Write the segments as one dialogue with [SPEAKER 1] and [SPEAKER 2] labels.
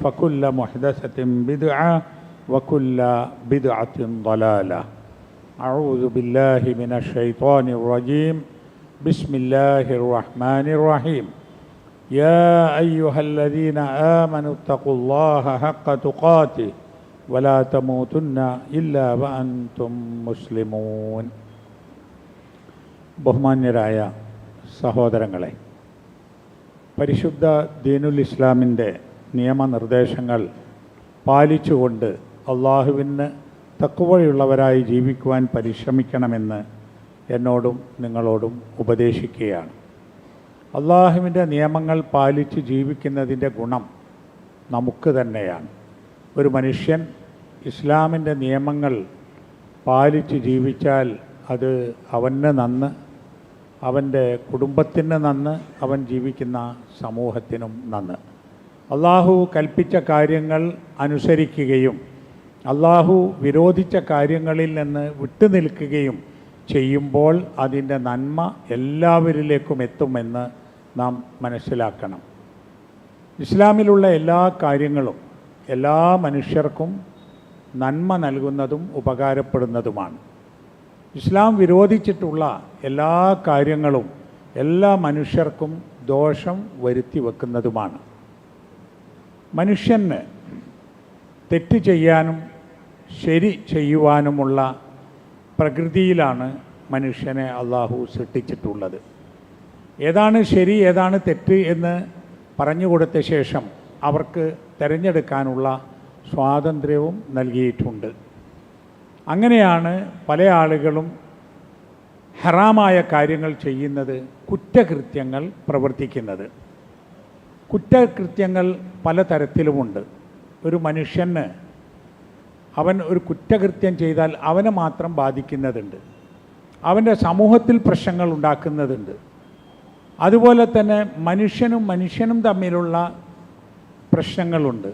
[SPEAKER 1] فكل محدثة بدعة وكل بدعة ضلالة أعوذ بالله من الشيطان الرجيم بسم الله الرحمن الرحيم يا أيها الذين آمنوا اتقوا الله حق تقاته ولا تموتن إلا وأنتم مسلمون ബഹുമാന്യരായ സഹോദരങ്ങളെ പരിശുദ്ധ ദീനുൽ ഇസ്ലാമിൻ്റെ നിയമനിർദ്ദേശങ്ങൾ പാലിച്ചുകൊണ്ട് അള്ളാഹുവിന് തക്കുവയുള്ളവരായി ജീവിക്കുവാൻ പരിശ്രമിക്കണമെന്ന് എന്നോടും നിങ്ങളോടും ഉപദേശിക്കുകയാണ്. അള്ളാഹുവിന്റെ നിയമങ്ങൾ പാലിച്ച് ജീവിക്കുന്നതിന്റെ ഗുണം നമുക്ക് തന്നെയാണ്. ഒരു മനുഷ്യൻ ഇസ്ലാമിന്റെ നിയമങ്ങൾ പാലിച്ച് ജീവിച്ചാൽ അത് അവന് നന്ന് അവന്റെ കുടുംബത്തിന് നന്ന് അവൻ ജീവിക്കുന്ന സമൂഹത്തിനും നന്ന്. അള്ളാഹു കൽപ്പിച്ച കാര്യങ്ങൾ അനുസരിക്കുകയും അള്ളാഹു വിരോധിച്ച കാര്യങ്ങളിൽ നിന്ന് വിട്ടുനിൽക്കുകയും ചെയ്യുമ്പോൾ അതിന്റെ നന്മ എല്ലാവരിലേക്കും എത്തുമെന്ന് നാം മനസ്സിലാക്കണം. ഇസ്ലാമിലുള്ള എല്ലാ കാര്യങ്ങളും എല്ലാ മനുഷ്യർക്കും നന്മ നൽകുന്നതും ഉപകാരപ്പെടുന്നതുമാണ്. ഇസ്ലാം വിരോധിച്ചിട്ടുള്ള എല്ലാ കാര്യങ്ങളും എല്ലാ മനുഷ്യർക്കും ദോഷം വരുത്തി വെക്കുന്നതുമാണ്. മനുഷ്യന് തെറ്റ് ചെയ്യാനും ശരി ചെയ്യുവാനുമുള്ള പ്രകൃതിയിലാണ് മനുഷ്യനെ അള്ളാഹു സൃഷ്ടിച്ചിട്ടുള്ളത്. ഏതാണ് ശരി ഏതാണ് തെറ്റ് എന്ന് പറഞ്ഞു കൊടുത്ത ശേഷം അവർക്ക് തിരഞ്ഞെടുക്കാനുള്ള സ്വാതന്ത്ര്യവും നൽകിയിട്ടുണ്ട്. അങ്ങനെയാണ് പല ആളുകളും ഹറാമായ കാര്യങ്ങൾ ചെയ്യുന്നത് കുറ്റകൃത്യങ്ങൾ പ്രവർത്തിക്കുന്നത്. കുറ്റകൃത്യങ്ങൾ പലതരത്തിലുമുണ്ട്. ഒരു മനുഷ്യന് അവൻ ഒരു കുറ്റകൃത്യം ചെയ്താൽ അവനെ മാത്രം ബാധിക്കുന്നതുണ്ട്. അവന്റെ സമൂഹത്തിൽ പ്രശ്നങ്ങൾ ഉണ്ടാക്കുന്നതുണ്ട്. അതുപോലെ തന്നെ മനുഷ്യനും മനുഷ്യനും തമ്മിലുള്ള പ്രശ്നങ്ങളുണ്ട്.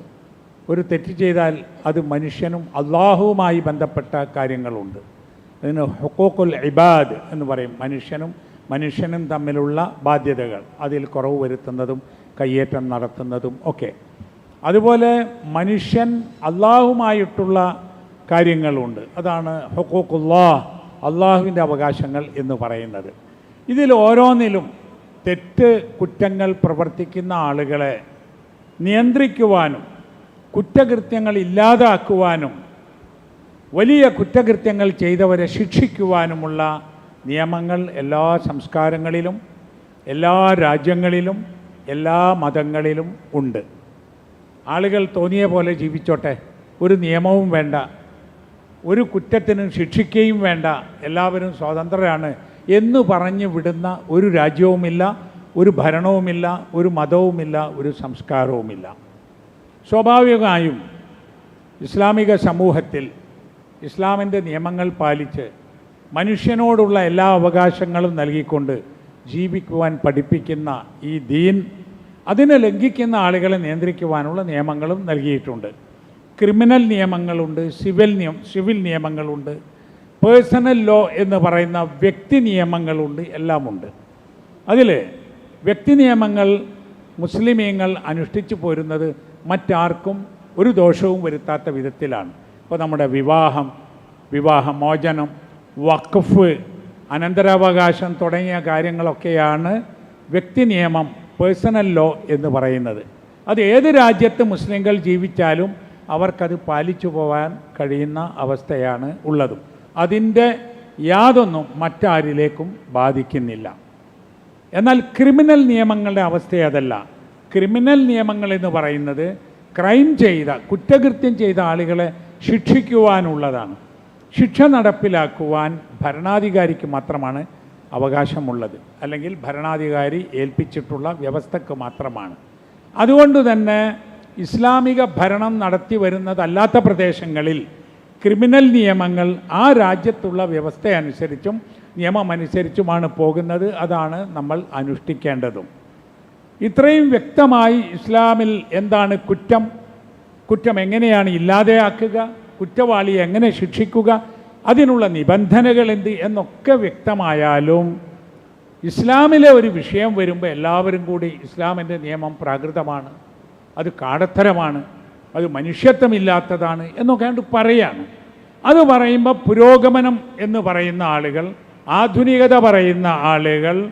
[SPEAKER 1] ഒരു തെറ്റ് ചെയ്താൽ അത് മനുഷ്യനും അള്ളാഹുവുമായി ബന്ധപ്പെട്ട കാര്യങ്ങളുണ്ട്. അതിന് ഹൊക്കോക്കുൽ ഇബാദ് എന്ന് പറയും മനുഷ്യനും മനുഷ്യനും തമ്മിലുള്ള ബാധ്യതകൾ. അതിൽ കുറവ് വരുത്തുന്നതും കയ്യേറ്റം നടത്തുന്നതും ഒക്കെ. അതുപോലെ മനുഷ്യൻ അള്ളാഹുമായിട്ടുള്ള കാര്യങ്ങളുണ്ട്. അതാണ് ഹൊക്കോക്കുല്ലാ അള്ളാഹുവിന്റെ അവകാശങ്ങൾ എന്ന് പറയുന്നത്. ഇതിൽ ഓരോന്നിലും തെറ്റ് കുറ്റങ്ങൾ പ്രവർത്തിക്കുന്ന ആളുകളെ നിയന്ത്രിക്കുവാനും കുറ്റകൃത്യങ്ങൾ ഇല്ലാതാക്കുവാനും വലിയ കുറ്റകൃത്യങ്ങൾ ചെയ്തവരെ ശിക്ഷിക്കുവാനുമുള്ള നിയമങ്ങൾ എല്ലാ സംസ്കാരങ്ങളിലും എല്ലാ രാജ്യങ്ങളിലും എല്ലാ മതങ്ങളിലും ഉണ്ട്. ആളുകൾ തോന്നിയ പോലെ ജീവിച്ചോട്ടെ. ഒരു നിയമവും വേണ്ട. ഒരു കുറ്റത്തിനും ശിക്ഷിക്കുകയും വേണ്ട. എല്ലാവരും സ്വതന്ത്രരാണ് എന്ന് പറഞ്ഞു വിടുന്ന ഒരു രാജ്യവുമില്ല ഒരു ഭരണവുമില്ല ഒരു മതവുമില്ല ഒരു സംസ്കാരവുമില്ല. സ്വാഭാവികമായും ഇസ്ലാമിക സമൂഹത്തിൽ ഇസ്ലാമിന്റെ നിയമങ്ങൾ പാലിച്ച് മനുഷ്യനോടുള്ള എല്ലാ അവകാശങ്ങളും നൽകിക്കൊണ്ട് ജീവിക്കുവാൻ പഠിപ്പിക്കുന്ന ഈ ദീൻ അതിനെ ലംഘിക്കുന്ന ആളുകളെ നിയന്ത്രിക്കുവാനുള്ള നിയമങ്ങളും നൽകിയിട്ടുണ്ട്. ക്രിമിനൽ നിയമങ്ങളുണ്ട് സിവിൽ നിയമ സിവിൽ നിയമങ്ങളുണ്ട് പേഴ്സണൽ ലോ എന്ന് പറയുന്ന വ്യക്തി നിയമങ്ങളുണ്ട് എല്ലാമുണ്ട്. അതിൽ വ്യക്തി നിയമങ്ങൾ മുസ്ലിമീങ്ങൾ അനുഷ്ഠിച്ചു പോരുന്നത് മറ്റാർക്കും ഒരു ദോഷവും വരുത്താത്ത വിധത്തിലാണ്. ഇപ്പോൾ നമ്മുടെ വിവാഹം വിവാഹമോചനം വഖഫ് അനന്തരാവകാശം തുടങ്ങിയ കാര്യങ്ങളൊക്കെയാണ് വ്യക്തി നിയമം പേഴ്സണൽ ലോ എന്ന് പറയുന്നത്. അത് ഏത് രാജ്യത്ത് മുസ്ലിങ്ങൾ ജീവിച്ചാലും അവർക്കത് പാലിച്ചു പോകാൻ കഴിയുന്ന അവസ്ഥയാണ് ഉള്ളതും. അതിന്റെ യാതൊന്നും മറ്റാരിലേക്കും ബാധിക്കുന്നില്ല. എന്നാൽ ക്രിമിനൽ നിയമങ്ങളുടെ അവസ്ഥ അതല്ല. ക്രിമിനൽ നിയമങ്ങൾ എന്ന് പറയുന്നത് ക്രൈം ചെയ്ത കുറ്റകൃത്യം ചെയ്ത ആളുകളെ ശിക്ഷിക്കുവാനുള്ളതാണ്. ശിക്ഷ നടപ്പിലാക്കുവാൻ ഭരണാധികാരിക്ക് മാത്രമാണ് അവകാശമുള്ളത്. അല്ലെങ്കിൽ ഭരണാധികാരി ഏൽപ്പിച്ചിട്ടുള്ള വ്യവസ്ഥക്ക് മാത്രമാണ്. അതുകൊണ്ട് തന്നെ ഇസ്ലാമിക ഭരണം നടത്തി വരുന്നതല്ലാത്ത പ്രദേശങ്ങളിൽ ക്രിമിനൽ നിയമങ്ങൾ ആ രാജ്യത്തുള്ള വ്യവസ്ഥ അനുസരിച്ചും നിയമമനുസരിച്ചുമാണ് പോകുന്നത്. അതാണ് നമ്മൾ അനുഷ്ഠിക്കേണ്ടതും. ഇത്രയും വ്യക്തമായി ഇസ്ലാമിൽ എന്താണ് കുറ്റം? കുറ്റം എങ്ങനെയാണ് ഇല്ലാതെയാക്കുക? കുറ്റവാളിയെ എങ്ങനെ ശിക്ഷിക്കുക? അതിനുള്ള നിബന്ധനകൾ എന്ത് എന്നൊക്കെ വ്യക്തമായാലും ഇസ്ലാമിലെ ഒരു വിഷയം വരുമ്പോൾ എല്ലാവരും കൂടി ഇസ്ലാമിന്റെ നിയമം പ്രാകൃതമാണ് അത് കാടത്തരമാണ് അത് മനുഷ്യത്വമില്ലാത്തതാണ് എന്നൊക്കെ കണ്ട് പറയാണ്. അത് പറയുമ്പോൾ പുരോഗമനം എന്ന് പറയുന്ന ആളുകൾ ആധുനികത പറയുന്ന ആളുകൾ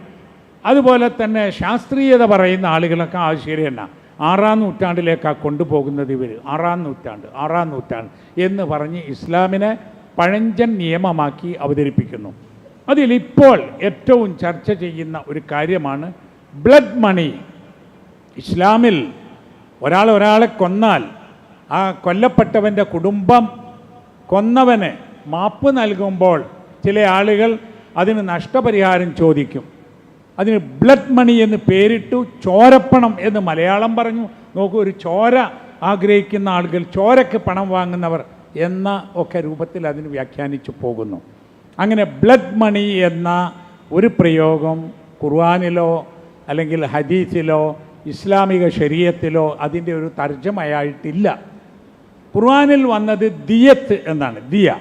[SPEAKER 1] അതുപോലെ തന്നെ ശാസ്ത്രീയത പറയുന്ന ആളുകളൊക്കെ ആ ശരി തന്നെ. ആറാം നൂറ്റാണ്ടിലേക്കാണ് കൊണ്ടുപോകുന്നത് ഇവർ ആറാം നൂറ്റാണ്ട് ആറാം നൂറ്റാണ്ട് എന്ന് പറഞ്ഞ് ഇസ്ലാമിനെ പഴഞ്ചൻ നിയമമാക്കി അവതരിപ്പിക്കുന്നു. അതിലിപ്പോൾ ഏറ്റവും ചർച്ച ചെയ്യുന്ന ഒരു കാര്യമാണ് ബ്ലഡ് മണി. ഇസ്ലാമിൽ ഒരാൾ ഒരാളെ കൊന്നാൽ ആ കൊല്ലപ്പെട്ടവന്റെ കുടുംബം കൊന്നവന് മാപ്പ് നൽകുമ്പോൾ ചില ആളുകൾ അതിന് നഷ്ടപരിഹാരം ചോദിക്കും. അതിന് ബ്ലഡ് മണി എന്ന് പേരിട്ടു ചോരപ്പണം എന്ന് മലയാളം പറഞ്ഞു. നോക്കൂ ഒരു ചോര ആഗ്രഹിക്കുന്ന ആളുകൾ ചോരയ്ക്ക് പണം വാങ്ങുന്നവർ എന്ന ഒക്കെ രൂപത്തിൽ അതിന് വ്യാഖ്യാനിച്ചു പോകുന്നു. അങ്ങനെ ബ്ലഡ് മണി എന്ന ഒരു പ്രയോഗം ഖുർആാനിലോ അല്ലെങ്കിൽ ഹദീസിലോ ഇസ്ലാമിക ശരീരത്തിലോ അതിന്റെ ഒരു തർജമയായിട്ടില്ല. ഖുർആാനിൽ വന്നത് ദിയത്ത് എന്നാണ് ദിയ.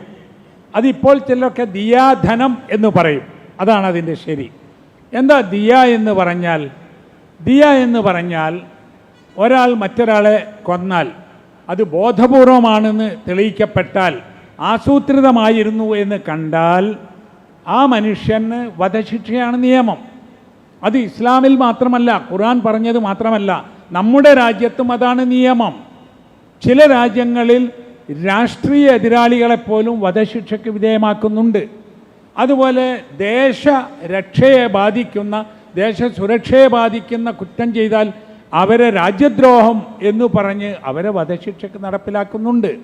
[SPEAKER 1] അതിപ്പോൾ ചിലരൊക്കെ ദിയാധനം എന്ന് പറയും. അതാണ് അതിന്റെ ശരി. എന്താ ദിയ എന്ന് പറഞ്ഞാൽ? ദിയ എന്ന് പറഞ്ഞാൽ ഒരാൾ മറ്റൊരാളെ കൊന്നാൽ അത് ബോധപൂർവമാണെന്ന് തെളിയിക്കപ്പെട്ടാൽ ആസൂത്രിതമായിരുന്നു എന്ന് കണ്ടാൽ ആ മനുഷ്യന് വധശിക്ഷയാണ് നിയമം. അത് ഇസ്ലാമിൽ മാത്രമല്ല ഖുർആൻ പറഞ്ഞത് മാത്രമല്ല നമ്മുടെ രാജ്യത്തും അതാണ് നിയമം. ചില രാജ്യങ്ങളിൽ രാഷ്ട്രീയ എതിരാളികളെപ്പോലും വധശിക്ഷയ്ക്ക് വിധേയമാക്കുന്നുണ്ട്. അതുപോലെ ദേശ രക്ഷയെ ബാധിക്കുന്ന ദേശസുരക്ഷയെ ബാധിക്കുന്ന കുറ്റം ചെയ്താൽ അവരെ രാജ്യദ്രോഹം എന്ന് പറഞ്ഞ് അവരെ വധശിക്ഷയ്ക്ക് നടപ്പിലാക്കുന്നുണ്ട്.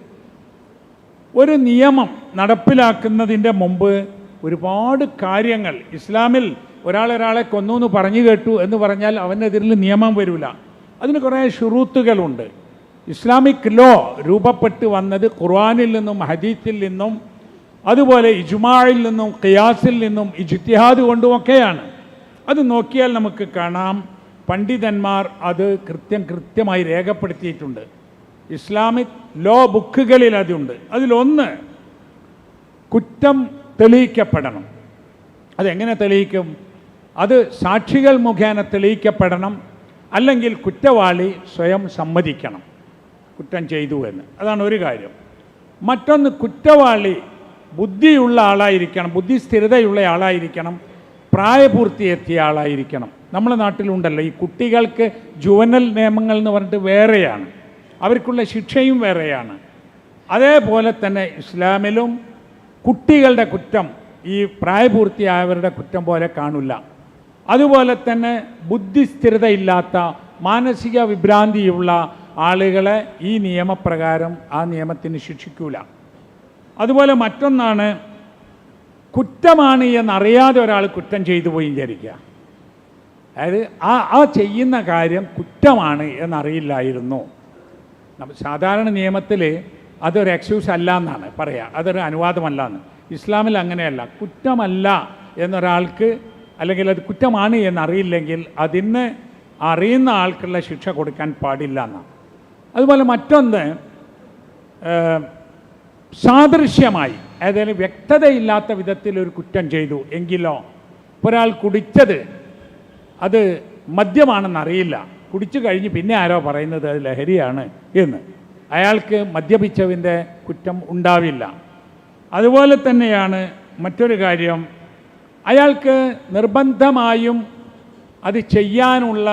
[SPEAKER 1] ഒരു നിയമം നടപ്പിലാക്കുന്നതിന്റെ മുമ്പ് ഒരുപാട് കാര്യങ്ങൾ ഇസ്ലാമിൽ ഒരാളൊരാളെ ഒരാളെ കൊന്നു എന്ന് പറഞ്ഞു കേട്ടു എന്ന് പറഞ്ഞാൽ അവനെതിരിൽ നിയമം വരില്ല. അതിന് കുറേ ഷുറൂത്തുകളുണ്ട് ഇസ്ലാമിക് ലോ രൂപപ്പെട്ട് വന്നത് ഖുർആാനിൽ നിന്നും ഹദീത്തിൽ നിന്നും അതുപോലെ ഇജ്മായിൽ നിന്നും ഖിയാസിൽ നിന്നും ഇജ്തിഹാദ് കൊണ്ടുമൊക്കെയാണ്. അത് നോക്കിയാൽ നമുക്ക് കാണാം. പണ്ഡിതന്മാർ അത് കൃത്യം കൃത്യമായി രേഖപ്പെടുത്തിയിട്ടുണ്ട്. ഇസ്ലാമിക് ലോ ബുക്കുകളിൽ അതുണ്ട്. അതിലൊന്ന് കുറ്റം തെളിയിക്കപ്പെടണം. അതെങ്ങനെ തെളിയിക്കും? അത് സാക്ഷികൾ മുഖേന തെളിയിക്കപ്പെടണം അല്ലെങ്കിൽ കുറ്റവാളി സ്വയം സമ്മതിക്കണം. കുറ്റം ചെയ്തു എന്ന്. അതാണ് ഒരു കാര്യം. മറ്റൊന്ന് കുറ്റവാളി ബുദ്ധിയുള്ള ആളായിരിക്കണം ബുദ്ധിസ്ഥിരതയുള്ള ആളായിരിക്കണം പ്രായപൂർത്തിയെത്തിയ ആളായിരിക്കണം. നമ്മുടെ നാട്ടിലുണ്ടല്ലോ ഈ കുട്ടികൾക്ക് ജുവനൽ നിയമങ്ങൾ എന്ന് പറഞ്ഞിട്ട് വേറെയാണ്. അവർക്കുള്ള ശിക്ഷയും വേറെയാണ്. അതേപോലെ തന്നെ ഇസ്ലാമിലും കുട്ടികളുടെ കുറ്റം ഈ പ്രായപൂർത്തിയായവരുടെ കുറ്റം പോലെ കാണില്ല. അതുപോലെ തന്നെ ബുദ്ധിസ്ഥിരതയില്ലാത്ത മാനസിക വിഭ്രാന്തിയുള്ള ആളുകളെ ഈ നിയമപ്രകാരം ആ നിയമത്തിന് ശിക്ഷിക്കൂല. അതുപോലെ മറ്റൊന്നാണ് കുറ്റമാണ് എന്നറിയാതെ ഒരാൾ കുറ്റം ചെയ്തു പോയി വിചാരിക്കുക. അതായത് ആ ആ ചെയ്യുന്ന കാര്യം കുറ്റമാണ് എന്നറിയില്ലായിരുന്നു. സാധാരണ നിയമത്തിൽ അതൊരു എക്സ്ക്യൂസ് അല്ല എന്നാണ് പറയുക അതൊരു അനുവാദമല്ല എന്ന് ഇസ്ലാമിൽ അങ്ങനെയല്ല. കുറ്റമല്ല എന്നൊരാൾക്ക് അല്ലെങ്കിൽ അത് കുറ്റമാണ് എന്നറിയില്ലെങ്കിൽ അതിന് അറിയുന്ന ആൾക്കുള്ള ശിക്ഷ കൊടുക്കാൻ പാടില്ല എന്നാണ് അതുപോലെ മറ്റൊന്ന് സാദൃശ്യമായി അതായത് വ്യക്തതയില്ലാത്ത വിധത്തിൽ ഒരു കുറ്റം ചെയ്തു എങ്കിലോ ഒരാൾ കുടിച്ചത് അത് മദ്യമാണെന്ന് അറിയില്ല കുടിച്ചു കഴിഞ്ഞ് പിന്നെ ആരോ പറയുന്നത് അത് ലഹരിയാണ് എന്ന്. അയാൾക്ക് മദ്യപിച്ചവിന്റെ കുറ്റം ഉണ്ടാവില്ല. അതുപോലെ തന്നെയാണ് മറ്റൊരു കാര്യം. അയാൾക്ക് നിർബന്ധമായും അത് ചെയ്യാനുള്ള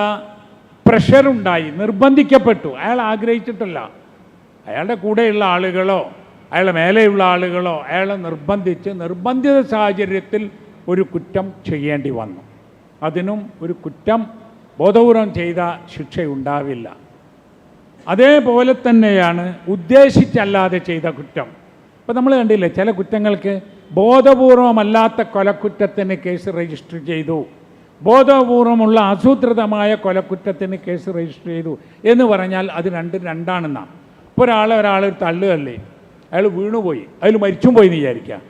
[SPEAKER 1] പ്രഷറുണ്ടായി. നിർബന്ധിക്കപ്പെട്ടു. അയാൾ ആഗ്രഹിച്ചിട്ടില്ല. അയാളുടെ കൂടെയുള്ള ആളുകളോ അയാളുടെ മേലെയുള്ള ആളുകളോ അയാളെ നിർബന്ധിച്ച് നിർബന്ധിത സാഹചര്യത്തിൽ ഒരു കുറ്റം ചെയ്യേണ്ടി വന്നു. അതിനും ഒരു കുറ്റം ബോധപൂർവം ചെയ്ത ശിക്ഷയുണ്ടാവില്ല. അതേപോലെ തന്നെയാണ് ഉദ്ദേശിച്ചല്ലാതെ ചെയ്ത കുറ്റം. ഇപ്പം നമ്മൾ കണ്ടില്ലേ ചില കുറ്റങ്ങൾക്ക് ബോധപൂർവമല്ലാത്ത കൊലക്കുറ്റത്തിന് കേസ് രജിസ്റ്റർ ചെയ്തു. ബോധപൂർവമുള്ള ആസൂത്രിതമായ കൊലക്കുറ്റത്തിന് കേസ് രജിസ്റ്റർ ചെയ്തു എന്ന് പറഞ്ഞാൽ അത് രണ്ട് രണ്ടാണെന്നാണ്. ഇപ്പോൾ ഒരാൾ ഒരാൾ ഒരു തള്ളുകയല്ലേ അയാൾ വീണുപോയി അതിൽ മരിച്ചും പോയി എന്ന് വിചാരിക്കുക.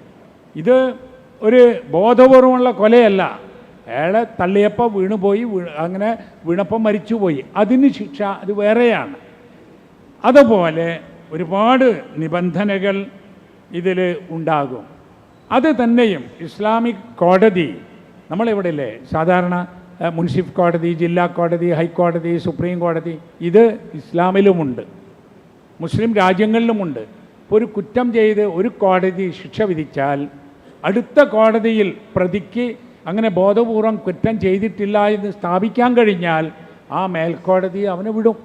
[SPEAKER 1] ഇത് ഒരു ബോധപൂർവമുള്ള കൊലയല്ല. അയാളെ തള്ളിയപ്പോൾ വീണുപോയി വീണ് അങ്ങനെ വീണപ്പോൾ മരിച്ചുപോയി അതിന് ശിക്ഷ അത് വേറെയാണ്. അതുപോലെ ഒരുപാട് നിബന്ധനകൾ ഇതിൽ ഉണ്ടാകും. അത് തന്നെയും ഇസ്ലാമിക് കോടതി നമ്മളിവിടെ ഇല്ലേ സാധാരണ മുൻസിഫ് കോടതി ജില്ലാ കോടതി ഹൈക്കോടതി സുപ്രീം കോടതി ഇത് ഇസ്ലാമിലുമുണ്ട്. മുസ്ലിം രാജ്യങ്ങളിലുമുണ്ട്. ഇപ്പോൾ ഒരു കുറ്റം ചെയ്ത് ഒരു കോടതി ശിക്ഷ വിധിച്ചാൽ അടുത്ത കോടതിയിൽ പ്രതിക്ക് അങ്ങനെ ബോധപൂർവം കുറ്റം ചെയ്തിട്ടില്ല എന്ന് സ്ഥാപിക്കാൻ കഴിഞ്ഞാൽ ആ മേൽക്കോടതി അവനെ വിടും.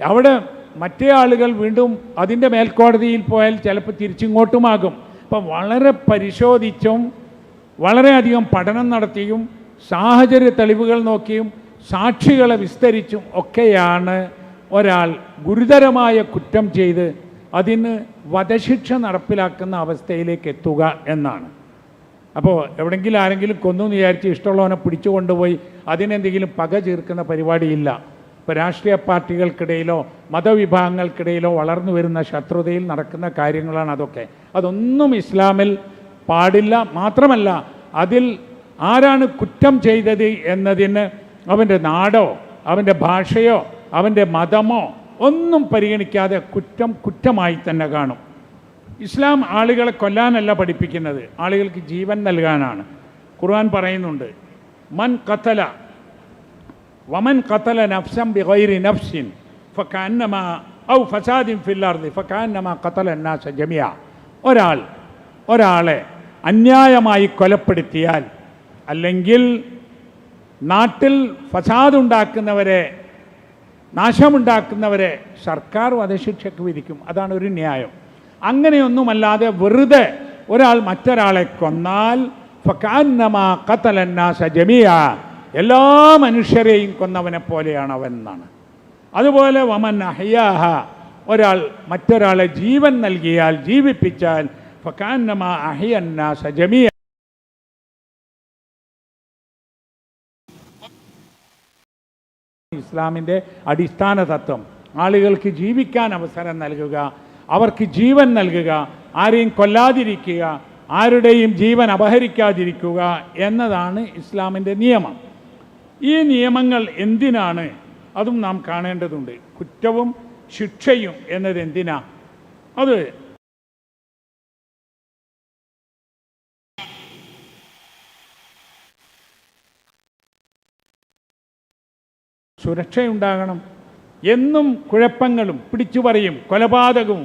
[SPEAKER 1] അവിടെ മറ്റേ ആളുകൾ വീണ്ടും അതിന്റെ മേൽക്കോടതിയിൽ പോയാൽ ചിലപ്പോൾ തിരിച്ചിങ്ങോട്ടുമാകും. അപ്പം വളരെ പരിശോധിച്ചും വളരെയധികം പഠനം നടത്തിയും സാഹചര്യ തെളിവുകൾ നോക്കിയും സാക്ഷികളെ വിസ്തരിച്ചും ഒക്കെയാണ് ഒരാൾ ഗുരുതരമായ കുറ്റം ചെയ്ത് അതിന് വധശിക്ഷ നടപ്പിലാക്കുന്ന അവസ്ഥയിലേക്ക് എത്തുക എന്നാണ്. അപ്പോൾ എവിടെയെങ്കിലും ആരെങ്കിലും കൊന്നു എന്ന് വിചാരിച്ച് ഇഷ്ടമുള്ളവനെ പിടിച്ചു കൊണ്ടുപോയി അതിനെന്തെങ്കിലും പക ചേർക്കുന്ന പരിപാടിയില്ല. ഇപ്പോൾ രാഷ്ട്രീയ പാർട്ടികൾക്കിടയിലോ മതവിഭാഗങ്ങൾക്കിടയിലോ വളർന്നു വരുന്ന ശത്രുതയിൽ നടക്കുന്ന കാര്യങ്ങളാണ് അതൊക്കെ. അതൊന്നും ഇസ്ലാമിൽ പാടില്ല. മാത്രമല്ല അതിൽ ആരാണ് കുറ്റം ചെയ്തത് എന്നതിന് അവന്റെ നാടോ അവന്റെ ഭാഷയോ അവന്റെ മതമോ ഒന്നും പരിഗണിക്കാതെ കുറ്റം കുറ്റമായി തന്നെ കാണും. ഇസ്ലാം ആളുകളെ കൊല്ലാനല്ല പഠിപ്പിക്കുന്നത്. ആളുകൾക്ക് ജീവൻ നൽകാനാണ്. ഖുർആൻ പറയുന്നുണ്ട് മൻ കത്തല വമൻ കത്തല നഫ്സം ബിഗൈരി നഫ്സിൻ ഫക്കാന്നമ ഔ ഫസാദിൻ ഫില്ലാർദി ഫക്കാന്നമ കത്തല നാസ ജമിയ ഒരാൾ ഒരാളെ അന്യായമായി കൊലപ്പെടുത്തിയാൽ അല്ലെങ്കിൽ നാട്ടിൽ ഫസാദ് ഉണ്ടാക്കുന്നവരെ നാശമുണ്ടാക്കുന്നവരെ സർക്കാർ വധശിക്ഷയ്ക്ക് വിധിക്കും. അതാണ് ഒരു ന്യായം. അങ്ങനെയൊന്നുമല്ലാതെ വെറുതെ ഒരാൾ മറ്റൊരാളെ കൊന്നാൽ കത്തലന്നാസ ജമിയ എല്ലാ മനുഷ്യരെയും കൊന്നവനെ പോലെയാണ് അവൻ എന്നാണ് അതുപോലെ വമൻ അഹ്യാഹ. ഒരാൾ മറ്റൊരാളെ ജീവൻ നൽകിയാൽ ജീവിപ്പിച്ചാൽ ഫക്കാന്നമ അഹിയന്നാസ ജമിയ ഇസ്ലാമിന്റെ അടിസ്ഥാന തത്വം ആളുകൾക്ക് ജീവിക്കാൻ അവസരം നൽകുക അവർക്ക് ജീവൻ നൽകുക ആരെയും കൊല്ലാതിരിക്കുക ആരുടെയും ജീവൻ അപഹരിക്കാതിരിക്കുക എന്നതാണ് ഇസ്ലാമിന്റെ നിയമം. ഈ നിയമങ്ങൾ എന്തിനാണ്? അതും നാം കാണേണ്ടതുണ്ട്. കുറ്റവും ശിക്ഷയും എന്നത് എന്തിനാ? അത് സുരക്ഷയുണ്ടാകണം. എന്നും കുഴപ്പങ്ങളും പിടിച്ചു പറയും കൊലപാതകവും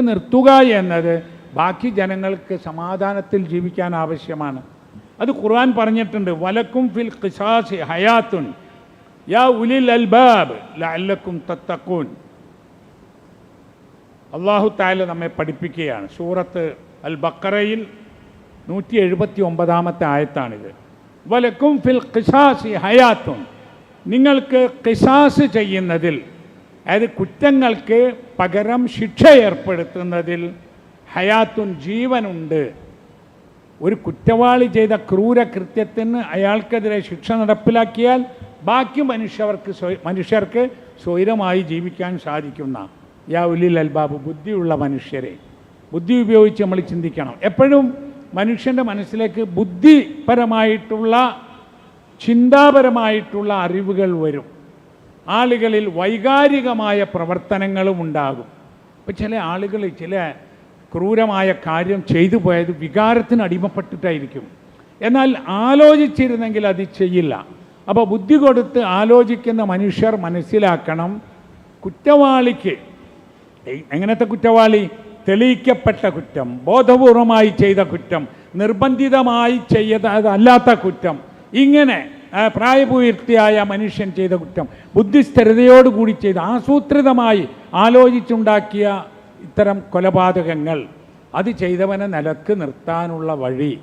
[SPEAKER 1] നിർത്തുക എന്നത് ബാക്കി ജനങ്ങൾക്ക് സമാധാനത്തിൽ ജീവിക്കാൻ ആവശ്യമാണ്. അത് ഖുർആൻ പറഞ്ഞിട്ടുണ്ട് വലക്കും ഫിൽ ഖിസാസി ഹയാത്തുൻ യാ ഉലിൽ അൽബാബ് ലഅല്ലക്കും തത്തക്കൂൻ അള്ളാഹു താല നമ്മെ പഠിപ്പിക്കുകയാണ്. സൂറത്ത് അൽ ബക്കറയിൽ നൂറ്റി എഴുപത്തി ഒമ്പതാമത്തെ ആയത്താണിത്. വലക്കും ഫിൽ ഖിസാസി ഹയാത്തും നിങ്ങൾക്ക് ഖിസാസ് ചെയ്യുന്നതിൽ അതായത് കുറ്റങ്ങൾക്ക് പകരം ശിക്ഷ ഏർപ്പെടുത്തുന്നതിൽ ഹയാത്തുൻ ജീവനുണ്ട്. ഒരു കുറ്റവാളി ചെയ്ത ക്രൂര കൃത്യത്തിന് അയാൾക്കെതിരെ ശിക്ഷ നടപ്പിലാക്കിയാൽ ബാക്കി മനുഷ്യർക്ക് മനുഷ്യർക്ക് സ്വൈരമായി ജീവിക്കാൻ സാധിക്കുന്ന യാ ഉലിൽ അൽബാബ് ബുദ്ധിയുള്ള മനുഷ്യരെ. ബുദ്ധി ഉപയോഗിച്ച് നമ്മൾ ചിന്തിക്കണം. എപ്പോഴും മനുഷ്യന്റെ മനസ്സിലേക്ക് ബുദ്ധിപരമായിട്ടുള്ള ചിന്താപരമായിട്ടുള്ള അറിവുകൾ വരും. ആളുകളിൽ വൈകാരികമായ പ്രവർത്തനങ്ങളും ഉണ്ടാകും. ഇപ്പം ചില ആളുകൾ ചില ക്രൂരമായ കാര്യം ചെയ്തു പോയത് വികാരത്തിന് അടിമപ്പെട്ടിട്ടായിരിക്കും. എന്നാൽ ആലോചിച്ചിരുന്നെങ്കിൽ അത് ചെയ്യില്ല. അപ്പോൾ ബുദ്ധി കൊടുത്ത് ആലോചിക്കുന്ന മനുഷ്യർ മനസ്സിലാക്കണം കുറ്റവാളിക്ക്. എങ്ങനത്തെ കുറ്റവാളി? തെളിയിക്കപ്പെട്ട കുറ്റം ബോധപൂർവമായി ചെയ്ത കുറ്റം നിർബന്ധിതമായി ചെയ്തതല്ലാത്ത കുറ്റം ഇങ്ങനെ പ്രായപൂർത്തിയായ മനുഷ്യൻ ചെയ്ത കുറ്റം ബുദ്ധിസ്ഥിരതയോടുകൂടി ചെയ്ത് ആസൂത്രിതമായി ആലോചിച്ചുണ്ടാക്കിയ ഇത്തരം കൊലപാതകങ്ങൾ അത് ചെയ്തവനെ നിലയ്ക്ക് നിർത്താനുള്ള വഴി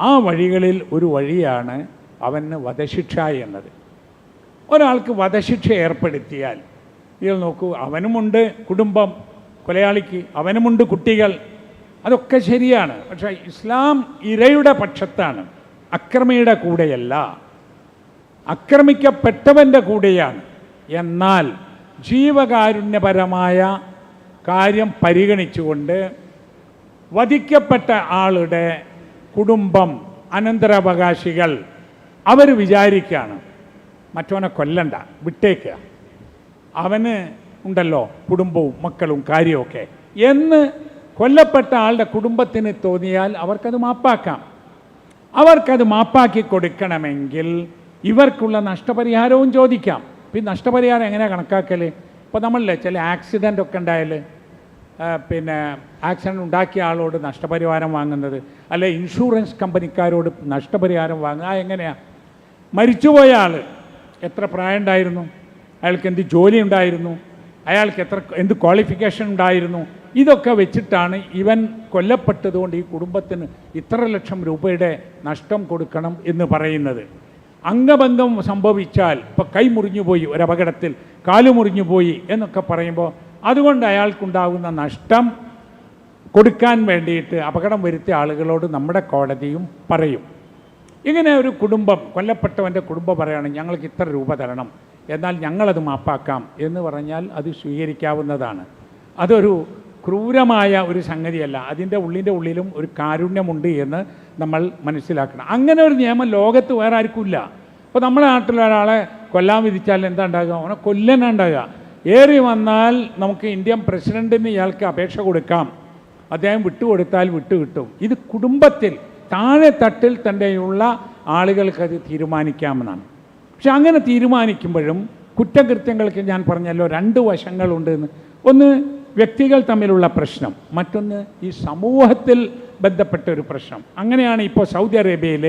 [SPEAKER 1] ആ വഴികളിൽ ഒരു വഴിയാണ് അവന് വധശിക്ഷ എന്നത്. ഒരാൾക്ക് വധശിക്ഷ ഏർപ്പെടുത്തിയാൽ ഇത് നോക്കൂ അവനുമുണ്ട് കുടുംബം കൊലയാളിക്ക് അവനുമുണ്ട് കുട്ടികൾ. അതൊക്കെ ശരിയാണ്. പക്ഷേ ഇസ്ലാം ഇരയുടെ പക്ഷത്താണ്. അക്രമിയുടെ കൂടെയല്ല. അക്രമിക്കപ്പെട്ടവന്റെ കൂടെയാണ്. എന്നാൽ ജീവകാരുണ്യപരമായ കാര്യം പരിഗണിച്ചുകൊണ്ട് വധിക്കപ്പെട്ട ആളുടെ കുടുംബം അനന്തരാവകാശികൾ അവർ വിചാരിക്കുകയാണ് മറ്റവനെ കൊല്ലണ്ട വിട്ടേക്കുക അവന് ഉണ്ടല്ലോ. കുടുംബവും മക്കളും കാര്യമൊക്കെ എന്ന് കൊല്ലപ്പെട്ട ആളുടെ കുടുംബത്തിന് തോന്നിയാൽ അവർക്കത് മാപ്പാക്കാം. അവർക്കത് മാപ്പാക്കി കൊടുക്കണമെങ്കിൽ ഇവർക്കുള്ള നഷ്ടപരിഹാരവും ചോദിക്കാം. പിന്നെ നഷ്ടപരിഹാരം എങ്ങനെയാണ് കണക്കാക്കൽ ഇപ്പോൾ നമ്മളില്ലേ ചില ആക്സിഡന്റ് ഒക്കെ ഉണ്ടായാൽ പിന്നെ ആക്സിഡന്റ് ഉണ്ടാക്കിയ ആളോട് നഷ്ടപരിഹാരം വാങ്ങുന്നത്. അല്ലെ ഇൻഷുറൻസ് കമ്പനിക്കാരോട് നഷ്ടപരിഹാരം വാങ്ങുക എങ്ങനെയാണ് മരിച്ചുപോയ ആൾ എത്ര പ്രായം ഉണ്ടായിരുന്നു? അയാൾക്ക് എന്ത് ജോലി ഉണ്ടായിരുന്നു? അയാൾക്ക് എത്ര എന്ത് ക്വാളിഫിക്കേഷൻ ഉണ്ടായിരുന്നു? ഇതൊക്കെ വെച്ചിട്ടാണ് ഇവൻ കൊല്ലപ്പെട്ടതുകൊണ്ട് ഈ കുടുംബത്തിന് ഇത്ര ലക്ഷം രൂപയുടെ നഷ്ടം കൊടുക്കണം എന്ന് പറയുന്നത്. അംഗബന്ധം സംഭവിച്ചാൽ ഇപ്പോൾ കൈ മുറിഞ്ഞുപോയി ഒരു അപകടത്തിൽ കാൽ മുറിഞ്ഞു പോയി എന്നൊക്കെ പറയുമ്പോൾ അതുകൊണ്ട് അയാൾക്കുണ്ടാകുന്ന നഷ്ടം കൊടുക്കാൻ വേണ്ടിയിട്ട് അപകടം വരുത്തിയ ആളുകളോട് നമ്മുടെ കോടതിയും പറയും. ഇങ്ങനെ ഒരു കുടുംബം കൊല്ലപ്പെട്ടവന്റെ കുടുംബം പറയുകയാണ് ഞങ്ങൾക്ക് ഇത്ര രൂപ തരണം. എന്നാൽ ഞങ്ങളത് മാപ്പാക്കാം എന്ന് പറഞ്ഞാൽ അത് സ്വീകരിക്കാവുന്നതാണ്. അതൊരു ക്രൂരമായ ഒരു സംഗതിയല്ല. അതിന്റെ ഉള്ളിന്റെ ഉള്ളിലും ഒരു കാരുണ്യമുണ്ട് എന്ന് നമ്മൾ മനസ്സിലാക്കണം. അങ്ങനെ ഒരു നിയമം ലോകത്ത് വേറെ ആർക്കും ഇല്ല ഇപ്പോൾ നമ്മുടെ നാട്ടിലൊരാളെ കൊല്ലാൻ വിധിച്ചാൽ എന്താ ഉണ്ടാകുക അവനെ കൊല്ലനെ ഉണ്ടാകുക ഏറി വന്നാൽ നമുക്ക് ഇന്ത്യൻ പ്രസിഡന്റിന് ഇയാൾക്ക് അപേക്ഷ കൊടുക്കാം. അദ്ദേഹം വിട്ടുകൊടുത്താൽ വിട്ടുകിട്ടും. ഇത് കുടുംബത്തിൽ താഴെ തട്ടിൽ തന്നെയുള്ള ആളുകൾക്കത് തീരുമാനിക്കാമെന്നാണ്. പക്ഷെ അങ്ങനെ തീരുമാനിക്കുമ്പോഴും കുറ്റകൃത്യങ്ങൾക്ക് ഞാൻ പറഞ്ഞല്ലോ രണ്ട് വശങ്ങളുണ്ട് എന്ന് ഒന്ന് വ്യക്തികൾ തമ്മിലുള്ള പ്രശ്നം മറ്റൊന്ന് ഈ സമൂഹത്തിൽ ബന്ധപ്പെട്ട ഒരു പ്രശ്നം. അങ്ങനെയാണ് ഇപ്പോൾ സൗദി അറേബ്യയിൽ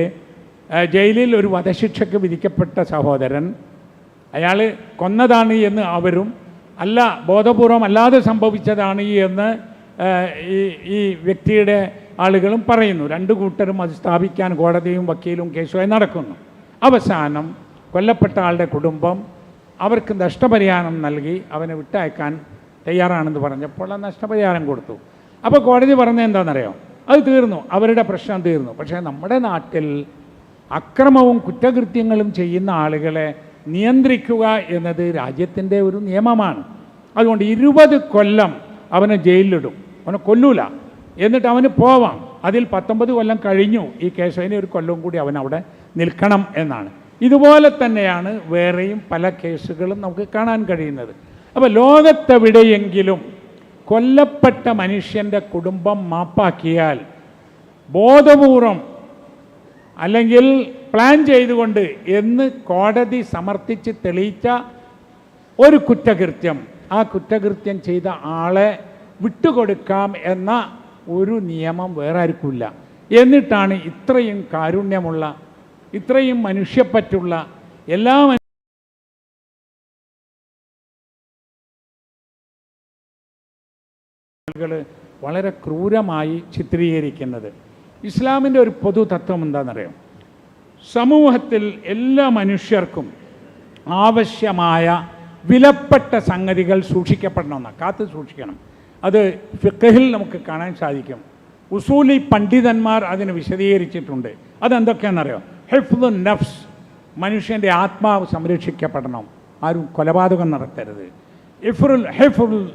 [SPEAKER 1] ജയിലിൽ ഒരു വധശിക്ഷയ്ക്ക് വിധിക്കപ്പെട്ട സഹോദരൻ. അയാൾ കൊന്നതാണ് എന്ന് അവരും അല്ല ബോധപൂർവം അല്ലാതെ സംഭവിച്ചതാണ് എന്ന് ഈ ഈ വ്യക്തിയുടെ ആളുകളും പറയുന്നു. രണ്ട് കൂട്ടരും അത് സ്ഥാപിക്കാൻ കോടതിയും വക്കീലും കേസുമായി നടക്കുന്നു. അവസാനം കൊല്ലപ്പെട്ട ആളുടെ കുടുംബം അവർക്ക് നഷ്ടപരിഹാരം നൽകി അവനെ വിട്ടയക്കാൻ തയ്യാറാണെന്ന് പറഞ്ഞപ്പോൾ ആ നഷ്ടപരിഹാരം കൊടുത്തു. അപ്പോൾ കോടതി പറഞ്ഞത് എന്താണെന്നറിയോ? അത് തീർന്നു. അവരുടെ പ്രശ്നം തീർന്നു. പക്ഷേ നമ്മുടെ നാട്ടിൽ അക്രമവും കുറ്റകൃത്യങ്ങളും ചെയ്യുന്ന ആളുകളെ നിയന്ത്രിക്കുക എന്നത് രാജ്യത്തിന്റെ ഒരു നിയമമാണ്. അതുകൊണ്ട് ഇരുപത് കൊല്ലം അവനെ ജയിലിലിടും. അവനെ കൊല്ലൂല. എന്നിട്ട് അവന് പോവാം. അതിൽ പത്തൊമ്പത് കൊല്ലം കഴിഞ്ഞു. ഈ കേശവനെ ഒരു കൊല്ലം കൂടി അവൻ അവിടെ നിൽക്കണം എന്നാണ്. ഇതുപോലെ തന്നെയാണ് വേറെയും പല കേസുകളും നമുക്ക് കാണാൻ കഴിയുന്നത്. അപ്പോൾ ലോകത്തെവിടെയെങ്കിലും കൊല്ലപ്പെട്ട മനുഷ്യന്റെ കുടുംബം മാപ്പാക്കിയാൽ ബോധപൂർവം അല്ലെങ്കിൽ പ്ലാൻ ചെയ്തുകൊണ്ട് എന്ന് കോടതി സമർത്ഥിച്ച് തെളിയിച്ച ഒരു കുറ്റകൃത്യം ആ കുറ്റകൃത്യം ചെയ്ത ആളെ വിട്ടുകൊടുക്കാം എന്ന ഒരു നിയമം വേറെ ആർക്കുമില്ല എന്നിട്ടാണ് ഇത്രയും കാരുണ്യമുള്ള ഇത്രയും മനുഷ്യപ്പറ്റുള്ള എല്ലാ വളരെ ക്രൂരമായി ചിത്രീകരിക്കുന്നത്. ഇസ്ലാമിന്റെ ഒരു പൊതു തത്വം എന്താണെന്നറിയാം? സമൂഹത്തിൽ എല്ലാ മനുഷ്യർക്കും ആവശ്യമായ വിലപ്പെട്ട സംഗതികൾ സൂക്ഷിക്കപ്പെടണമെന്ന് കാത്തു സൂക്ഷിക്കണം. അത് ഫിഖഹിൽ നമുക്ക് കാണാൻ സാധിക്കും. ഉസൂലി പണ്ഡിതന്മാർ അതിന് വിശദീകരിച്ചിട്ടുണ്ട്. അതെന്തൊക്കെയാണെന്നറിയോ? ഹെഫ്ദുൻ നഫ്സ് മനുഷ്യന്റെ ആത്മാവ് സംരക്ഷിക്കപ്പെടണം. ആരും കൊലപാതകം നടത്തരുത്. ഇഫ്റുൽ ഹെഫുൽ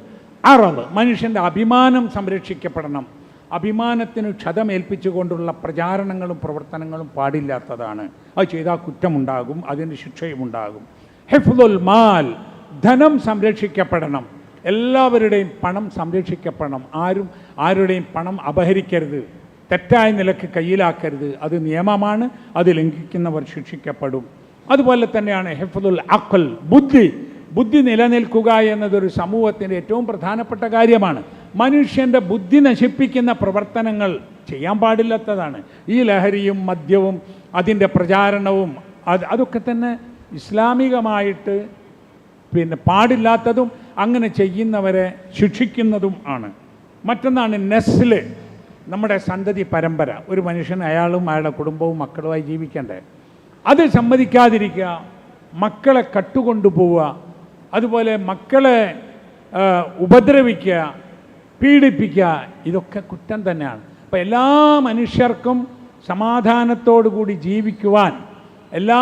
[SPEAKER 1] അറബ് മനുഷ്യന്റെ അഭിമാനം സംരക്ഷിക്കപ്പെടണം. അഭിമാനത്തിന് ക്ഷതമേൽപ്പിച്ചുകൊണ്ടുള്ള പ്രചാരണങ്ങളും പ്രവർത്തനങ്ങളും പാടില്ലാത്തതാണ്. അത് ചെയ്താൽ കുറ്റമുണ്ടാകും അതിന് ശിക്ഷയും ഉണ്ടാകും ഹെഫ്ദുൽ മാൽ ധനം സംരക്ഷിക്കപ്പെടണം. എല്ലാവരുടെയും പണം സംരക്ഷിക്കപ്പെടണം. ആരും ആരുടെയും പണം അപഹരിക്കരുത്. തെറ്റായ നിലയ്ക്ക് കയ്യിലാക്കരുത്. അത് നിയമമാണ് അത് ലംഘിക്കുന്നവർ ശിക്ഷിക്കപ്പെടും. അതുപോലെ തന്നെയാണ് ഹെഫുൽ അഖൽ ബുദ്ധി. ബുദ്ധി നിലനിൽക്കുക എന്നതൊരു സമൂഹത്തിന്റെ ഏറ്റവും പ്രധാനപ്പെട്ട കാര്യമാണ്. മനുഷ്യന്റെ ബുദ്ധി നശിപ്പിക്കുന്ന പ്രവർത്തനങ്ങൾ ചെയ്യാൻ പാടില്ലാത്തതാണ്. ഈ ലഹരിയും മദ്യവും അതിന്റെ പ്രചാരണവും അത് അതൊക്കെ തന്നെ ഇസ്ലാമികമായിട്ട് പിന്നെ പാടില്ലാത്തതും അങ്ങനെ ചെയ്യുന്നവരെ ശിക്ഷിക്കുന്നതും ആണ്. മറ്റൊന്നാണ് നെസ്ല്. നമ്മുടെ സന്തതി പരമ്പര. ഒരു മനുഷ്യൻ അയാളും അയാളുടെ കുടുംബവും മക്കളുമായി ജീവിക്കണ്ടേ? അത് സമ്മതിക്കാതിരിക്കുക മക്കളെ കട്ടുകൊണ്ടുപോവുക അതുപോലെ മക്കളെ ഉപദ്രവിക്കുക പീഡിപ്പിക്കുക ഇതൊക്കെ കുറ്റം തന്നെയാണ്. അപ്പോൾ എല്ലാ മനുഷ്യർക്കും സമാധാനത്തോടു കൂടി ജീവിക്കുവാൻ എല്ലാ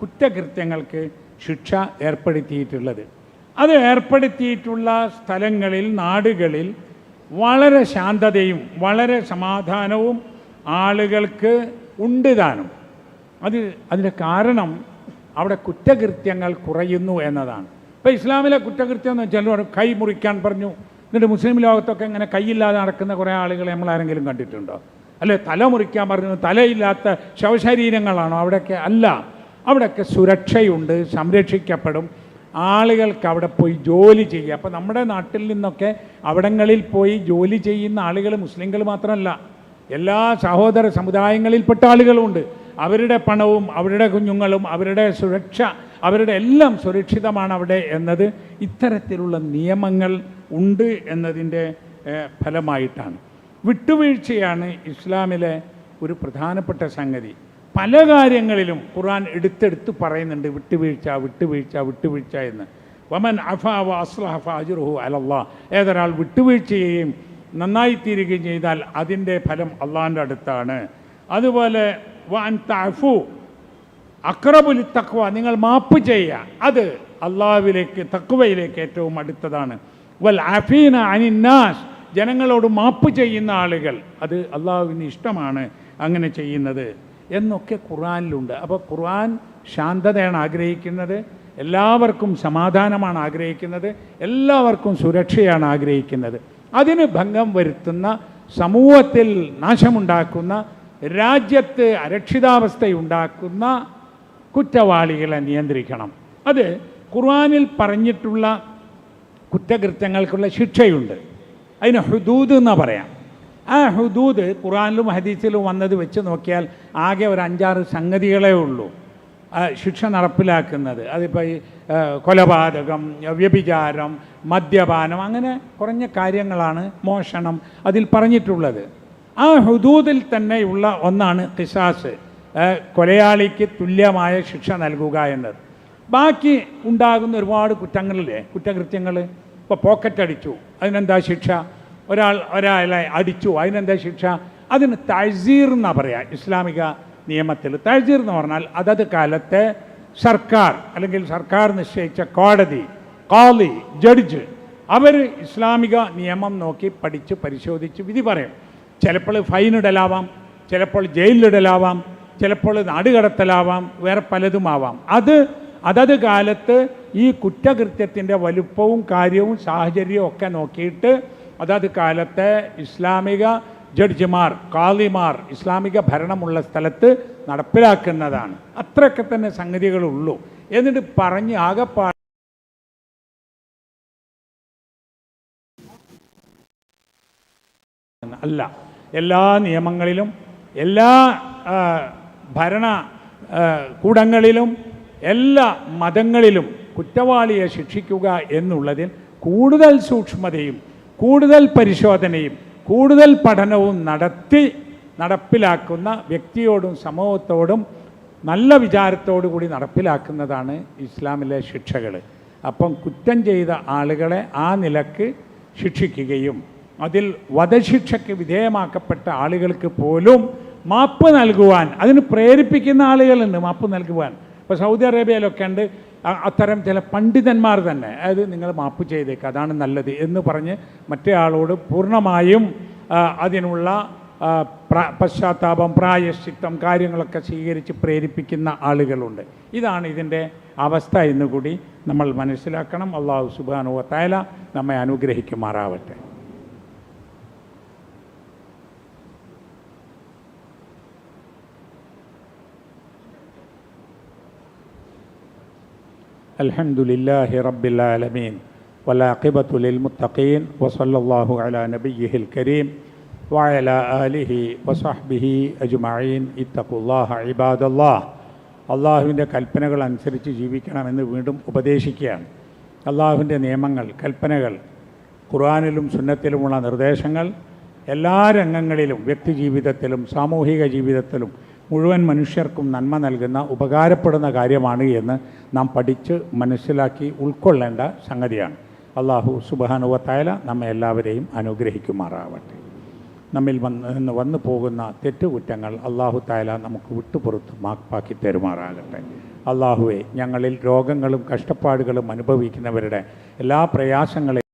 [SPEAKER 1] കുറ്റകൃത്യങ്ങൾക്ക് ശിക്ഷ ഏർപ്പെടുത്തിയിട്ടുള്ളത്. അത് ഏർപ്പെടുത്തിയിട്ടുള്ള സ്ഥലങ്ങളിൽ നാടുകളിൽ വളരെ ശാന്തതയും വളരെ സമാധാനവും ആളുകൾക്ക് ഉണ്ട് താനും. അത് അതിന്റെ കാരണം അവിടെ കുറ്റകൃത്യങ്ങൾ കുറയുന്നു എന്നതാണ്. ഇപ്പോൾ ഇസ്ലാമിലെ കുറ്റകൃത്യം എന്ന് വെച്ചാൽ കൈ മുറിക്കാൻ പറഞ്ഞു. എന്നിട്ട് മുസ്ലിം ലോകത്തൊക്കെ ഇങ്ങനെ കൈയില്ലാതെ നടക്കുന്ന കുറേ ആളുകളെ നമ്മൾ ആരെങ്കിലും കണ്ടിട്ടുണ്ടോ? അല്ലെ തല മുറിക്കാൻ പറഞ്ഞു. തലയില്ലാത്ത ശവശരീരങ്ങളാണോ? അവിടെയൊക്കെ അല്ല. അവിടെയൊക്കെ സുരക്ഷയുണ്ട് സംരക്ഷിക്കപ്പെടും. ആളുകൾക്ക് അവിടെ പോയി ജോലി ചെയ്യുക. അപ്പോൾ നമ്മുടെ നാട്ടിൽ നിന്നൊക്കെ അവിടങ്ങളിൽ പോയി ജോലി ചെയ്യുന്ന ആളുകൾ മുസ്ലിങ്ങൾ മാത്രമല്ല. എല്ലാ സഹോദര സമുദായങ്ങളിൽപ്പെട്ട ആളുകളുമുണ്ട്. അവരുടെ പണവും അവരുടെ കുഞ്ഞുങ്ങളും അവരുടെ സുരക്ഷ അവരുടെ എല്ലാം സുരക്ഷിതമാണ് അവിടെ എന്നത് ഇത്തരത്തിലുള്ള നിയമങ്ങൾ ഉണ്ട് എന്നതിന്റെ ഫലമായിട്ടാണ്. വിട്ടുവീഴ്ചയാണ് ഇസ്ലാമിലെ ഒരു പ്രധാനപ്പെട്ട സംഗതി. പല കാര്യങ്ങളിലും ഖുർആൻ എടുത്തെടുത്ത് പറയുന്നുണ്ട് വിട്ടുവീഴ്ച വിട്ടുവീഴ്ച വിട്ടുവീഴ്ച എന്ന്. വമൻ അഫാവ അസ്ലഹഫ അജുറുഹു അലല്ലാ. ഏതൊരാൾ വിട്ടുവീഴ്ച ചെയ്യുകയും നന്നായി തീരുകയും ചെയ്താൽ അതിന്റെ ഫലം അള്ളാഹിന്റെ അടുത്താണ്. അതുപോലെ വാൻ തഫു അക്രബുലി തക്വ നിങ്ങൾ മാപ്പ് ചെയ്യുക. അത് അള്ളാവിലേക്ക് തക്വയിലേക്ക് ഏറ്റവും അടുത്തതാണ്. വൽ അഫീന അനിന്നാസ് ജനങ്ങളോട് മാപ്പ് ചെയ്യുന്ന ആളുകൾ അത് അള്ളാഹുവിന് ഇഷ്ടമാണ് അങ്ങനെ ചെയ്യുന്നത്. എന്നൊക്കെ ഖുർആാനിലുണ്ട്. അപ്പോൾ ഖുർആൻ ശാന്തതയാണ് ആഗ്രഹിക്കുന്നത്. എല്ലാവർക്കും സമാധാനമാണ് ആഗ്രഹിക്കുന്നത്. എല്ലാവർക്കും സുരക്ഷയാണ് ആഗ്രഹിക്കുന്നത്. അതിന് ഭംഗം വരുത്തുന്ന സമൂഹത്തിൽ നാശമുണ്ടാക്കുന്ന രാജ്യത്ത് അരക്ഷിതാവസ്ഥയുണ്ടാക്കുന്ന കുറ്റവാളികളെ നിയന്ത്രിക്കണം. അത് ഖുർആാനിൽ പറഞ്ഞിട്ടുള്ള കുറ്റകൃത്യങ്ങൾക്കുള്ള ശിക്ഷയുണ്ട്. അതിന് ഹുദൂദ് എന്ന് പറയാം. ആ ഹുദൂദ് ഖുറാനിലും ഹദീസിലും വന്നത് വെച്ച് നോക്കിയാൽ ആകെ ഒരു അഞ്ചാറ് സംഗതികളേ ഉള്ളൂ. ശിക്ഷ നടപ്പിലാക്കുന്നത്. അതിപ്പോൾ ഈ കൊലപാതകം വ്യഭിചാരം മദ്യപാനം അങ്ങനെ കുറഞ്ഞ കാര്യങ്ങളാണ് മോഷണം അതിൽ പറഞ്ഞിട്ടുള്ളത്. ആ ഹുദൂദിൽ തന്നെയുള്ള ഒന്നാണ് കിസാസ് കൊലയാളിക്ക് തുല്യമായ ശിക്ഷ നൽകുക എന്നത്. ബാക്കി ഉണ്ടാകുന്ന ഒരുപാട് കുറ്റങ്ങളില്ലേ? കുറ്റകൃത്യങ്ങൾ ഇപ്പോൾ പോക്കറ്റ് അടിച്ചു അതിനെന്താ ശിക്ഷ? ഒരാൾ ഒരാളെ അടിച്ചു. അതിനെന്താ ശിക്ഷ? അതിന് തഴീർ എന്നാ പറയുക ഇസ്ലാമിക നിയമത്തിൽ തഴീർ എന്ന് പറഞ്ഞാൽ അതത് കാലത്തെ സർക്കാർ അല്ലെങ്കിൽ സർക്കാർ നിശ്ചയിച്ച കോടതി കോളി ജഡ്ജ്. അവർ ഇസ്ലാമിക നിയമം നോക്കി പഠിച്ച് പരിശോധിച്ച് വിധി പറയും. ചിലപ്പോൾ ഫൈനിടലാവാം ചിലപ്പോൾ ജയിലിലിടലാവാം ചിലപ്പോൾ നാടുകടത്തലാവാം വേറെ പലതുമാവാം അത് അതത് കാലത്ത് ഈ കുറ്റകൃത്യത്തിന്റെ വലുപ്പവും കാര്യവും സാഹചര്യവും ഒക്കെ നോക്കിയിട്ട് അതത് കാലത്തെ ഇസ്ലാമിക ജഡ്ജിമാർ കാളിമാർ ഇസ്ലാമിക ഭരണമുള്ള സ്ഥലത്ത് നടപ്പിലാക്കുന്നതാണ്. അത്രയൊക്കെ തന്നെ സംഗതികളുള്ളൂ. എന്നിട്ട് പറഞ്ഞ് ആകെപ്പാ അല്ല. എല്ലാ നിയമങ്ങളിലും എല്ലാ ഭരണ കൂടങ്ങളിലും എല്ലാ മതങ്ങളിലും കുറ്റവാളിയെ ശിക്ഷിക്കുക എന്നുള്ളതിൽ കൂടുതൽ സൂക്ഷ്മതയും കൂടുതൽ പരിശോധനയും കൂടുതൽ പഠനവും നടത്തി നടപ്പിലാക്കുന്ന വ്യക്തിയോടും സമൂഹത്തോടും നല്ല വിചാരത്തോടു കൂടി നടപ്പിലാക്കുന്നതാണ് ഇസ്ലാമിലെ ശിക്ഷകൾ. അപ്പം കുറ്റം ചെയ്ത ആളുകളെ ആ നിലയ്ക്ക് ശിക്ഷിക്കുകയും അതിൽ വധശിക്ഷയ്ക്ക് വിധേയമാക്കപ്പെട്ട ആളുകൾക്ക് പോലും മാപ്പ് നൽകുവാൻ അതിന് പ്രേരിപ്പിക്കുന്ന ആളുകളുണ്ട് മാപ്പ് നൽകുവാൻ. ഇപ്പോൾ സൗദി അറേബ്യയിലൊക്കെ ഉണ്ട് അത്തരം ചില പണ്ഡിതന്മാർ തന്നെ അതായത് നിങ്ങൾ മാപ്പ് ചെയ്തേക്ക് അതാണ് നല്ലത് എന്ന് പറഞ്ഞ് മറ്റേ ആളോട് പൂർണമായും അതിനുള്ള പശ്ചാത്താപം പ്രായശ്ചിത്തം കാര്യങ്ങളൊക്കെ സ്വീകരിച്ച് പ്രേരിപ്പിക്കുന്ന ആളുകളുണ്ട്. ഇതാണ് ഇതിന്റെ അവസ്ഥ എന്നുകൂടി നമ്മൾ മനസ്സിലാക്കണം. അള്ളാഹു സുബാനുവ തായാല നമ്മെ അനുഗ്രഹിക്കുമാറാവട്ടെ. الحمد لله رب العالمين والعاقبة للمتقين وصلى الله على نبيه الكريم وعلى آله وصحبه أجمعين اتقوا الله عباد الله അള്ളാഹുവിൻ്റെ കൽപ്പനകൾ അനുസരിച്ച് ജീവിക്കണമെന്ന് വീണ്ടും ഉപദേശിക്കുകയാണ് അള്ളാഹുവിൻ്റെ നിയമങ്ങൾ കൽപ്പനകൾ ഖുർആാനിലും സുന്നത്തിലുമുള്ള നിർദ്ദേശങ്ങൾ എല്ലാ രംഗങ്ങളിലും വ്യക്തി ജീവിതത്തിലും സാമൂഹിക ജീവിതത്തിലും മുഴുവൻ മനുഷ്യർക്കും നന്മ നൽകുന്ന ഉപകാരപ്പെടുന്ന കാര്യമാണ് എന്ന് നാം പഠിച്ച് മനസ്സിലാക്കി ഉൾക്കൊള്ളേണ്ട സംഗതിയാണ്. അള്ളാഹു സുബാനുവത്തായാല നമ്മെ എല്ലാവരെയും അനുഗ്രഹിക്കുമാറാവട്ടെ. നമ്മിൽ വന്ന് നിന്ന് വന്നു പോകുന്ന തെറ്റുകുറ്റങ്ങൾ അള്ളാഹു തായാല നമുക്ക് വിട്ടുപുറത്ത് മാപ്പാക്കി തരുമാറാകട്ടെ. അള്ളാഹുവെ ഞങ്ങളിൽ രോഗങ്ങളും കഷ്ടപ്പാടുകളും അനുഭവിക്കുന്നവരുടെ എല്ലാ പ്രയാസങ്ങളെയും